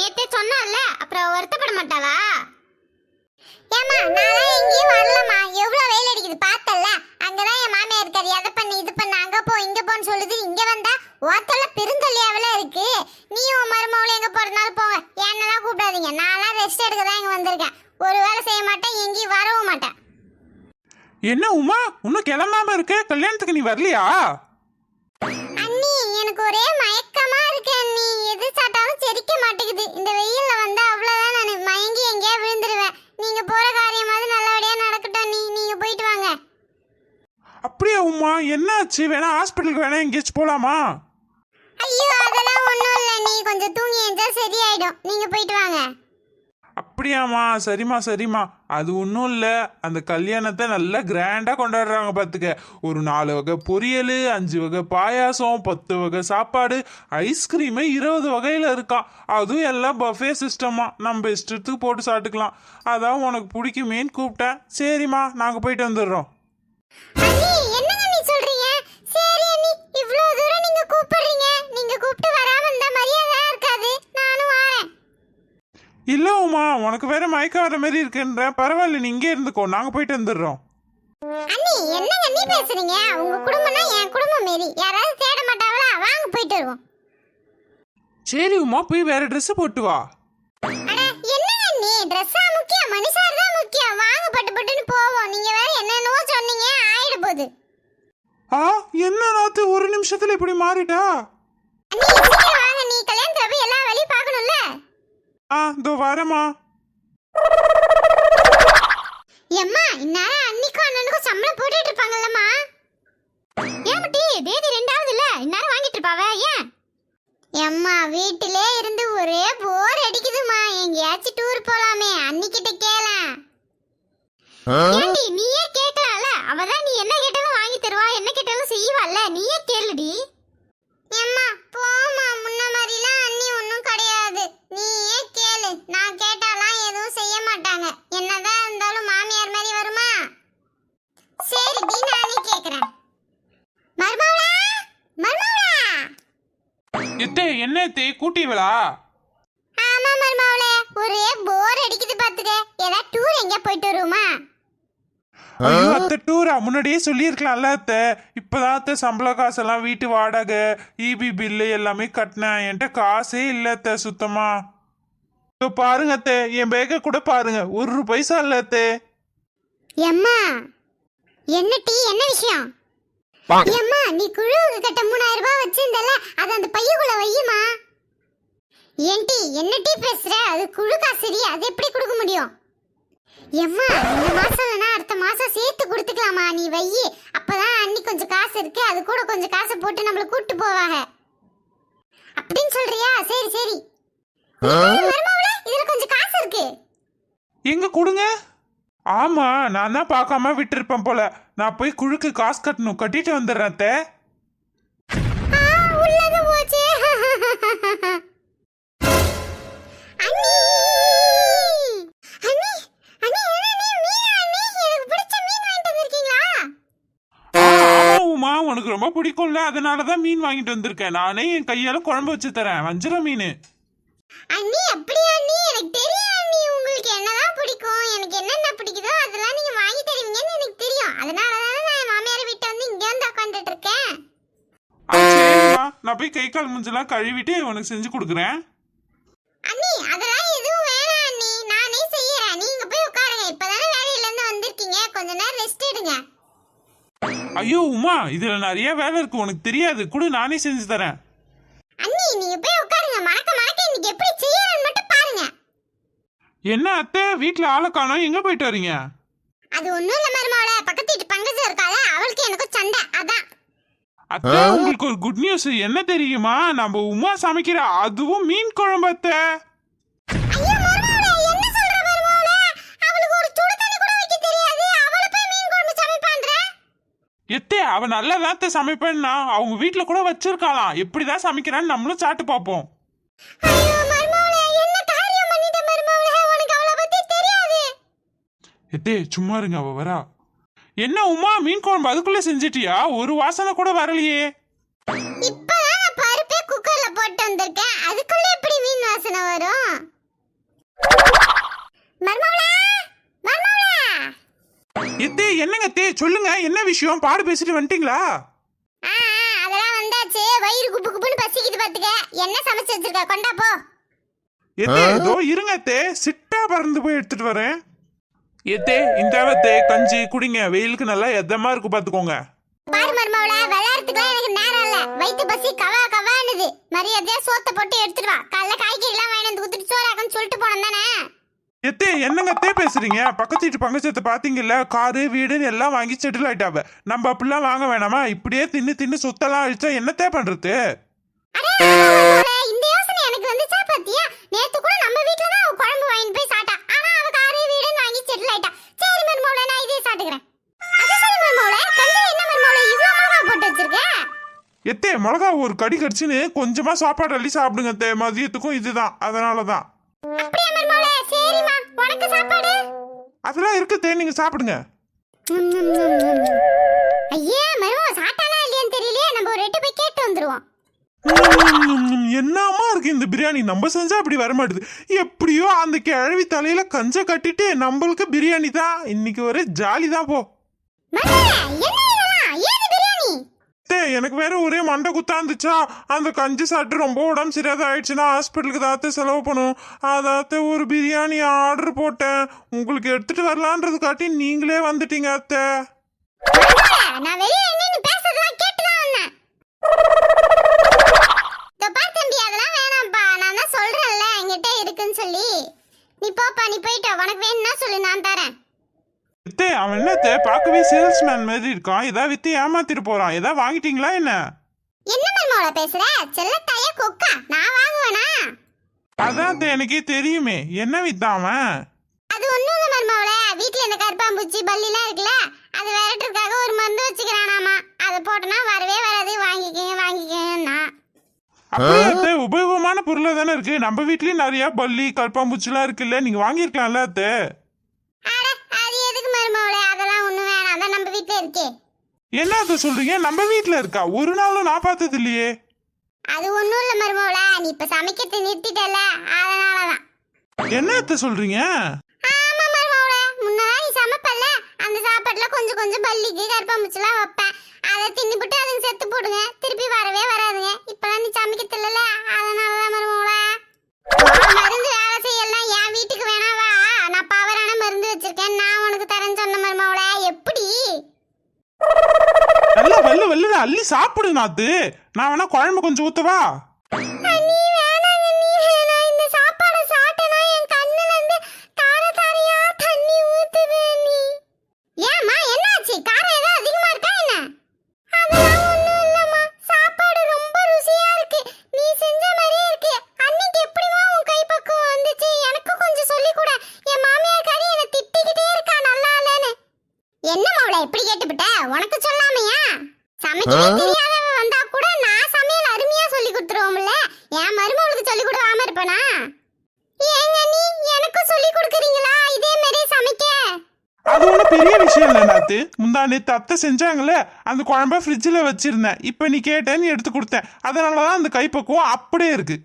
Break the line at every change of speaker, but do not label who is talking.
நேத்தே சொன்னால அப்புறம் வருத்தப்பட மாட்டாளா? ஏமா நான்லாம் எங்கேயும் வரலம்மா. எவ்வளவு வெயில் அடிக்குது பார்த்தல்ல. அங்கதான் என் மாமியார் இருக்காரு. எதை பண்ணி இது பண்ண அங்க போ இங்க போன்னு சொல்லுது. இங்க வந்தா ஓத்தல்ல பெருந்தொல்லியாவில இருக்கு. நீ உன் மருமவளை எங்க போறதுனால போங்க என்னெல்லாம் கூப்பிடாதீங்க. நான்லாம் ரெஸ்ட் எடுக்க தான் இங்க வந்திருக்கேன். ஒரு வேலை செய்ய மாட்டேன் எங்கேயும் வரவும் மாட்டேன்.
என்ன உமா? இன்னும் கிளம்பாம இருக்க? கல்யாணத்துக்கு நீ வரலையா?
அண்ணி எனக்கு ஒரே மயக்கமா. செரிக்க மாட்டேங்குது. இந்த வெயில்ல வந்தா அவ்வளவுதான் நான். மயங்கி எங்கேயா விழுந்துருவேன். நீங்க போற காரியமாவது நல்லபடியா நடக்கட்டும். அண்ணி நீங்க போயிட்டு வாங்க.
அப்படியா உமா என்னாச்சு? வேணா ஹாஸ்பிட்டலுக்கு வேணா எங்கேயாச்சும் போலாமா?
ஐயோ அதெல்லாம் ஒண்ணும் இல்ல. நீ கொஞ்சம் தூங்கி எழுந்தா சரியாயிடும். நீங்க போயிட்டு வாங்க.
அப்படியாம்மா சரிம்மா சரிம்மா. அது ஒன்றும் இல்லை. அந்த கல்யாணத்தை நல்லா கிராண்டாக கொண்டாடுறாங்க பார்த்துக்க ஒரு நாலு வகை பொரியல் அஞ்சு வகை பாயாசம் பத்து வகை சாப்பாடு ஐஸ்கிரீமு இருபது வகையில் இருக்கான் அதுவும் எல்லாம் பஃபே சிஸ்டமாக நம்ம இஷ்டத்துக்கு போட்டு சாப்பிட்டுக்கலாம். அதான் உனக்கு பிடிக்குமேன்னு கூப்பிட்டேன். சரிம்மா நாங்கள் போயிட்டு வந்துடுறோம். இல்லை உமா உனக்கு வேற மயக்கம் வர மாதிரி இருக்குன்ற. பரவாயில்ல நீ இங்கே இருந்துக்கோ. நாங்கள் போயிட்டு வந்துடுறோம்.
அண்ணி என்னங்க நீ பேசுறீங்க? உங்க குடும்பம்னா என் குடும்பம் மாரி. யாராவது தேட மாட்டாங்களா? வாங்க போயிட்டு வருவோம்.
சரி உமா போய் வேற ட்ரெஸ் போட்டு வா.
அட என்னங்க நீ ட்ரெஸ்ஸா முக்கியம் மனுஷார் தான் முக்கியம். வாங்க பட்டு பட்டுன்னு போவோம். நீங்க வேற என்னென்னவோ சொன்னீங்க ஆயிட போகுது.
ஆ என்ன நாத்து? ஒரு நிமிஷத்துல இப்படி மாறிட்டா?
அண்ணி சீக்கிரம் வாங்க.
ஆ இதோ வரேம்மா.
எம்மா இந்நேரம் அன்னிக்கும் அண்ணனுக்கும் சம்பளம் போட்டுட்டு இருப்பாங்கல்லம்மா. ஏமட்டி தேதி ரெண்டாவது இல்ல இந்நேரம் வாங்கிட்டு இருப்பாவ ஏன்? எம்மா வீட்டிலே இருந்து ஒரே போர் அடிக்குதுமா எங்கேயாச்சும் டூர் போலாமே அன்னிக்கிட்ட கேளேன். ஏண்டி நீயே கேட்கலாம்ல அவதான் நீ என்ன கேட்டாலும் வாங்கி தருவா என்ன கேட்டாலும் செய்வாள்ல நீயே கேளுடி. எம்மா போமா முன்ன மாதிரிலாம் அண்ணி ஒன்றும் கிடையாது நீயே கேளு நான் கேட்டாலாம் எதுவும் செய்ய மாட்டாங்க என்னதான் இருந்தாலும் மாமியார் மாதிரி வருமா? சரி டி நானே கேக்குறேன். மருமவளா மருமவளா
எத்தே என்ன எத்தே கூட்டிவளா
ஆமா மருமவளே ஒரே போர் அடிக்குது பாத்துக்க. ஏதாவது டூர் எங்க போயிட்டு வருவோமா?
ஐயோ அத்தை டூரா முன்னாடியே சொல்லியிருக்கலாம்ல அத்தை. இப்பதான் அத்தை சம்பள காசெல்லாம் வீட்டு வாடகை இபி பில்லு எல்லாமே கட்டினேன். என்கிட்ட காசே இல்லை அத்தை சுத்தமா. இதோ பாருங்க அத்தை என் பேக்க கூட பாருங்க. ஒரு பைசா இல்ல அத்தை.
எம்மா என்ன டீ என்ன விஷயம்? எம்மா நீ குழுவுக்கு கட்ட மூணாயிரம் ரூபாய் வச்சிருந்தல அது அந்த பையக்குள்ள வையுமா? ஏன் டீ என்ன டீ பேசுற? அது குழு காசுடி அது எப்படி கொடுக்க முடியும்? எம்மா இந்த மாசம் இல்லைனா அடுத்த மாசம் சேர்த்து கொடுத்துக்கலாமா? நீ வையி அப்பதான் அன்னி கொஞ்சம் காசு இருக்கு அது கூட கொஞ்சம் காசை போட்டு நம்மள கூட்டு போவாங்க. அப்படின்னு சொல்றியா? சரி சரி. மருமகளே, இதுல கொஞ்சம் காசு இருக்கு
எங்க கொடுங்க? ஆமா நான் தான் பார்க்காம விட்டுருப்பேன் போல. நான் போய் குழுக்கு காசு கட்டணும் கட்டிட்டு வந்துடுறேன் அத்தை. உனக்கு ரொம்ப பிடிக்கும்ல அதனால தான் மீன் வாங்கிட்டு வந்திருக்கேன். நானே என் கையால குழம்பு வச்சு தரேன். வஞ்சிர மீன்
அண்ணி, அப்படியா அண்ணி? எனக்கு தெரியும் அண்ணி, உங்களுக்கு என்னதான் பிடிக்கும் என்னென்ன பிடிக்குதோ அதெல்லாம் நீங்க வாங்கி தருவீங்கன்னு எனக்கு தெரியும். அதனால தானே நான் மாமியார் வீட்டை வந்து இங்க வந்து உட்காந்துட்டு இருக்கேன்.
நான் போய் கை கால் மூஞ்செல்லாம் கழுவிட்டு உனக்கு செஞ்சு கொடுக்குறேன்.
அண்ணி அதெல்லாம் எதுவும் வேணாம் அண்ணி. நானே செய்யறேன். நீங்க போய் உட்காருங்க. இப்பதானே வேலையில இருந்து வந்திருக்கீங்க. கொஞ்ச நேரம் ரெஸ்ட் எடுங்க.
ஐயோ உமா இதுல நிறைய வேலை இருக்கு. உனக்கு தெரியாது. கூட நானே செஞ்சு தரேன்.
அண்ணி நீங்க போய் உட்காருங்க. மறக்க மறக்க இன்னைக்கு எப்படி செய்யறேன்னு மட்டும்
என்ன அத்தை? வீட்ல ஆளை காணோம். எங்க போயிட்டு வரீங்க?
அது ஒண்ணும் இல்ல மருமவள பக்கத்து வீட்டு பங்கஜம் இருக்கால அவளுக்கு எனக்கும் சண்டை. அதான்.
அத்தை உங்களுக்கு ஒரு குட் நியூஸ் என்ன தெரியுமா? நம்ம உமா சமைக்கிற அதுவும் மீன் குழம்பு அத்தை.
ஐயோ மருமவள என்ன சொல்ற மருமவள அவளுக்கு ஒரு சுடு தண்ணி கூட வைக்க தெரியாது. அவள போய் மீன் குழம்பு சமைப்பான்ற?
எத்தே அவ நல்லா தான் சமைப்பேன்னா? அவங்க வீட்ல கூட வச்சிருக்காளாம். எப்படிதான் சமைக்கிறான்னு நம்மளும் சாப்பிட்டு பார்ப்போம். எத்தே சும்மா இருங்க அவ வரா. என்ன உமா மீன் குழம்பு அதுக்குள்ள செஞ்சிட்டியா? ஒரு வாசனை கூட வரலையே.
இப்பதான் நான் பருப்பே குக்கர்ல போட்டு வந்திருக்கேன். எப்படி மீன் வாசனை வரும்? மர்மவளா மர்மவளா.
எத்தே என்னங்க தே சொல்லுங்க என்ன விஷயம்? பாடு பேசிட்டு வந்துட்டீங்களா?
ஆ ஆ, அதெல்லாம் வந்தாச்சு. வயிறு குப்பு குப்புன்னு பசிக்குது பாத்துக்க. என்ன சமைச்சு வச்சிருக்க? கொண்டா போ.
எத்தே இருங்க தே. சிட்டா பறந்து போய் எடுத்துட்டு வரேன். எத்தே இந்த தே கஞ்சி குடிங்க. வெயிலுக்கு நல்லா எதமா இருக்கு பாத்துக்கோங்க.
பாரு மருமவள விளையாடுறதுக்குலாம் எனக்கு நேரம் இல்ல. வயிற்று பசி கவா கவானுது மரியாதையா சோத்தை போட்டு எடுத்துட்டு வா. காலைல காய்கறி எல்லாம் வாங்கி வந்து குத்துட்டு சோறாக்கன்னு சொல்லிட்டு போனோம் தானே?
எத்தே என்னங்க தே பேசுறீங்க? பக்கத்து வீட்டு பங்கச்சத்தை பாத்தீங்கல்ல? காரு வீடுன்னு எல்லாம் வாங்கி செட்டில் ஆயிட்டாவ. நம்ம அப்படிலாம் வாங்க வேணாமா? இப்படியே தின்னு தின்னு சொத்தெல்லாம் அழிச்சா என்னத்தே பண்றது?
அடே, மிளகா
ஒரு கடி கடிச்சுன்னு கொஞ்சமா சாப்பாடு அள்ளி சாப்பிடுங்க தே மதியத்துக்கும் இதுதான்.
உனக்கு சாப்பாடு?
அதெல்லாம் இருக்கு தே நீங்க சாப்பிடுங்க.
ஐயா மருமக சாப்பிட்டாலா இல்லையான்னு தெரியலையே. நம்ம ஒரு எட்டு போய் கேட்டு வந்துருவோம்.
உம், என்னமா இருக்கு இந்த பிரியாணி? நம்ம செஞ்சா அப்படி வர மாட்டுது எப்படியோ அந்த கிழவி தலையில கஞ்ச கட்டிட்டு நம்மளுக்கு பிரியாணி தான் இன்னைக்கு ஒரு ஜாலி தான் போ
மருமகளே, என்ன இதெல்லாம் ஏது பிரியாணி
தே எனக்கு வேற ஒரே மண்டை குத்தாந்துச்சா அந்த கஞ்சி சாப்பிட்டு ரொம்ப உடம்பு சரியாத ஆயிடுச்சுன்னா ஹாஸ்பிட்டலுக்கு தாத்த செலவு பண்ணும். அதாத்த ஒரு பிரியாணி ஆர்டர் போட்டேன். உங்களுக்கு எடுத்துட்டு வரலான்றது காட்டி நீங்களே வந்துட்டீங்க அத்தை.
நான் வேணாம்ப்பா. நான் என்கிட்ட இருக்குன்னு சொல்லி. நீ போப்பா நீ போயிட்டு உனக்கு வேணும்னா சொல்லு நான் தரேன்.
அத்தை அவன் என்னத்த? பார்க்கவே சேல்ஸ்மேன் மாதிரி இருக்கான். ஏதாவது வித்து ஏமாத்திட்டு போறான். ஏதாவது வாங்கிட்டீங்களா என்ன?
என்ன மருமகள பேசுற? செல்லத்தாய கொக்கா. நான் வாங்குவேனா?
அதான் எனக்கே தெரியுமே. என்ன வித்தான் அவன்?
அது ஒண்ணும் இல்ல மருமகள வீட்ல இந்த கருப்பாம்பூச்சி பல்லிலாம் இருக்குல்ல அது விரட்டுறதுக்காக ஒரு மருந்து வச்சுக்கிறானாமா. அதை போட்டனா வரவே வராது. வாங்கிக்கங்க வாங்கிக்கங்கன்னா
அப்படியே உபயோகமான பொருளா தானே இருக்கு. நம்ம வீட்லயும் நிறைய பல்லி கற்பாம்பூச்சிலாம் இருக்குல்ல. நீங்க வாங்கியிருக்கலாம்ல அத்தை
அட அது எதுக்கு மருமகள அதெல்லாம் ஒண்ணும் வேணாம் அதான் நம்ம வீட்ல இருக்கே
என்ன அத்தை சொல்றீங்க? நம்ம வீட்ல இருக்கா? ஒரு நாளும் நான் பார்த்தது இல்லையே.
அது ஒண்ணும் இல்ல மருமகள நீ இப்ப சமைக்கிறது நிறுத்திட்டல அதனாலதான்.
என்ன அத்தை சொல்றீங்க?
ஆமா மருமகள முன்னதான் நீ சமைப்பல்ல. அந்த சாப்பாட்டுல கொஞ்சம் கொஞ்சம் பல்லிக்கு கருப்பாம்பூச்சிலாம் வைப்பேன். அதை தின்னுபிட்டு அதுங்க செத்து
சாப்பிடு நாத்து. நான் வேணா குழம்பு கொஞ்சம் ஊத்துவா?
தெரியாதவ வந்தா கூட நான் சமையல் அருமையா சொல்லி கொடுத்துருவோம்ல. என் மருமகளுக்கு சொல்லி கொடுக்காம இருப்பனா? ஏங்க நீ எனக்கு சொல்லி கொடுக்குறீங்களா? இதே மாதிரி சமைக்க.
அது ஒன்றும் பெரிய விஷயம் இல்லை நாத்து. முந்தா நேத்து அத்தை செஞ்சாங்களே அந்த குழம்ப ஃப்ரிட்ஜில் வச்சிருந்தேன். இப்போ நீ கேட்டேன்னு எடுத்து கொடுத்தேன். அதனால தான் அந்த கைப்பக்குவம் அப்படியே இருக்கு.